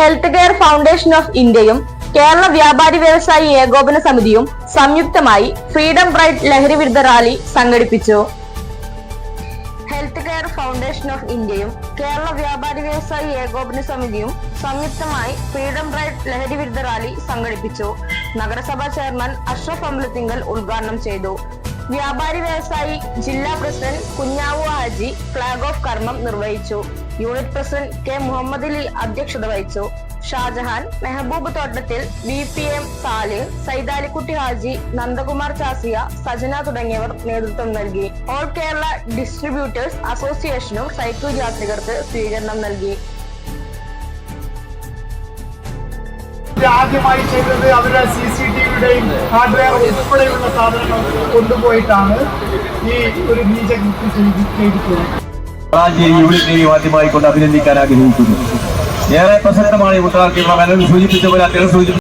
Health care foundation of ഇന്ത്യയും കേരള വ്യാപാരി വ്യവസായി ഏകോപന സമിതിയും സംയുക്തമായി ഫ്രീഡം ബ്രൈറ്റ് ലഹരി വിരുദ്ധ റാലി സംഘടിപ്പിച്ചു. ഹെൽത്ത് കെയർ ഫൗണ്ടേഷൻ ഓഫ് ഇന്ത്യയും കേരള വ്യാപാരി വ്യവസായി ഏകോപന സമിതിയും സംയുക്തമായി ഫ്രീഡം റൈറ്റ് ലഹരി വിരുദ്ധ റാലി സംഘടിപ്പിച്ചു. നഗരസഭാ ചെയർമാൻ അഷ്റഫ് അമ്പലത്തിങ്കൽ ഉദ്ഘാടനം ചെയ്തു. വ്യാപാരി വ്യവസായി ജില്ലാ president Kunhavu Haji flag off കർമ്മം നിർവഹിച്ചു. Unit president K Muhammad Ali അധ്യക്ഷത വഹിച്ചു. ഷാജഹാൻ മെഹബൂബ് തോട്ടത്തിൽ V P M Salim Saithalikutty Haji Nandakumar Chasiya Sajana തുടങ്ങിയവർ നേതൃത്വം നൽകി. ഓൾ കേരള ഡിസ്ട്രിബ്യൂട്ടേഴ്സ് അസോസിയേഷനും സൈക്കിൾ യാത്രികർക്ക് സ്വീകരണം നൽകി. ആദ്യമായി ചെയ്തത് അവരുടെ സി സി വിയുടെയും ഹാർഡ്വെയർ ഉൾപ്പെടെയുള്ള സാധനങ്ങൾ കൊണ്ടുപോയിട്ടാണ് ഈ ഒരു നീചകൃത്യം അഭിനന്ദിക്കാൻ ആഗ്രഹിക്കുന്നു. ഏറെ പ്രസക്തമാണ് ഈ സൂചിപ്പിച്ച പോലെ അദ്ദേഹം സൂചിപ്പിച്ചു